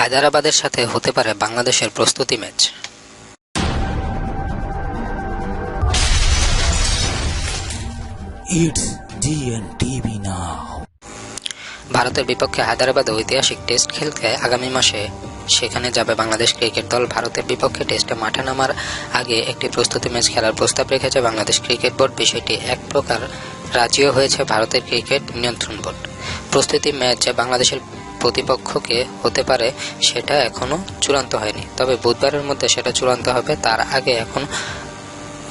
হায়দরাবাদের সাথে হতে পারে বাংলাদেশের প্রস্তুতি ম্যাচ. ভারতের বিপক্ষে হায়দরাবাদে ঐতিহাসিক টেস্ট খেলতে আগামী মাসে সেখানে যাবে বাংলাদেশ ক্রিকেট দল। ভারতের বিপক্ষে টেস্টে মাঠে নামার আগে একটি প্রস্তুতি ম্যাচ খেলার প্রস্তাব রেখেছে বাংলাদেশ ক্রিকেট বোর্ড। বিষয়টি এক প্রকার রাজিও হয়েছে ভারতের ক্রিকেট নিয়ন্ত্রণ বোর্ড। প্রস্তুতি ম্যাচ বাংলাদেশের প্রতিপক্ষকে হতে পারে, সেটা এখনও চূড়ান্ত হয়নি। তবে বুধবারের মধ্যে সেটা চূড়ান্ত হবে, তার আগে এখন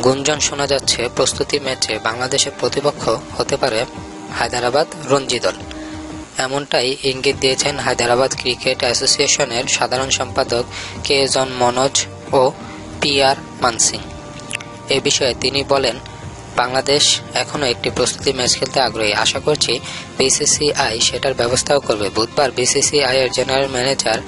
গুঞ্জন শোনা যাচ্ছে প্রস্তুতি ম্যাচে বাংলাদেশের প্রতিপক্ষ হতে পারে হায়দরাবাদ রঞ্জি দল। এমনটাই ইঙ্গিত দিয়েছেন হায়দরাবাদ ক্রিকেট অ্যাসোসিয়েশনের সাধারণ সম্পাদক কে জন মনোজ ও পি আর মানসিং। এ বিষয়ে তিনি বলেন বাংলাদেশ এখনও একটি প্রস্তুতি ম্যাচ খেলতে আগ্রহী। আশা করছি বিসিসিআই সেটার ব্যবস্থাও করবে। বুধবার বিসিসিআই এর জেনারেল ম্যানেজার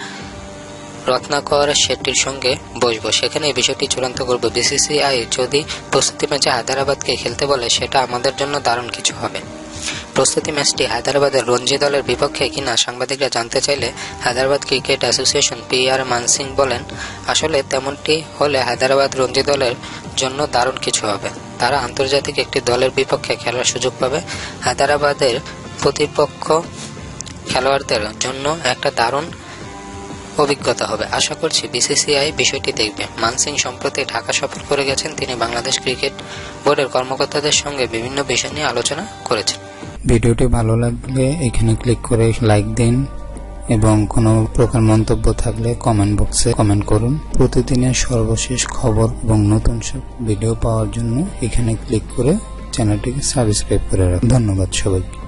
রত্নাকর শেট্টির সঙ্গে বসবো। সেখানে এই বিষয়টি চূড়ান্ত করব। বিসিসিআই যদি প্রস্তুতি ম্যাচে হায়দ্রাবাদকে খেলতে বলে, সেটা আমাদের জন্য দারুণ কিছু হবে। প্রস্তুতি ম্যাচটি হায়দ্রাবাদের রঞ্জি দলের বিপক্ষে কিনা সাংবাদিকরা জানতে চাইলে Hyderabad cricket association P R Mansingh বলেন, আসলে তেমনটি হলে হায়দ্রাবাদ রঞ্জি দলের জন্য দারুণ কিছু হবে। তারা আন্তর্জাতিক একটি দলের বিপক্ষে খেলার সুযোগ পাবে। হায়দরাবাদের প্রতিপক্ষ খেলোয়াড়দের জন্য একটা দারুণ অভিজ্ঞতা হবে। আশা করছি বিসিসিআই বিষয়টি দেখবে। মানসিং সম্প্রতি ঢাকা সফর করে গেছেন। তিনি বাংলাদেশ ক্রিকেট বোর্ডের কর্মকর্তাদের সঙ্গে বিভিন্ন বিষয় নিয়ে আলোচনা করেছেন। ভিডিওটি ভালো লাগলে এখানে ক্লিক করে লাইক দিন। এবং কোনো প্রকার মন্তব্য থাকলে কমেন্ট বক্সে কমেন্ট করুন। প্রতিদিনের সর্বশেষ খবর এবং নতুন সব ভিডিও পাওয়ার জন্য এখানে ক্লিক করে চ্যানেলটিকে সাবস্ক্রাইব করে রাখুন। ধন্যবাদ সবাইকে।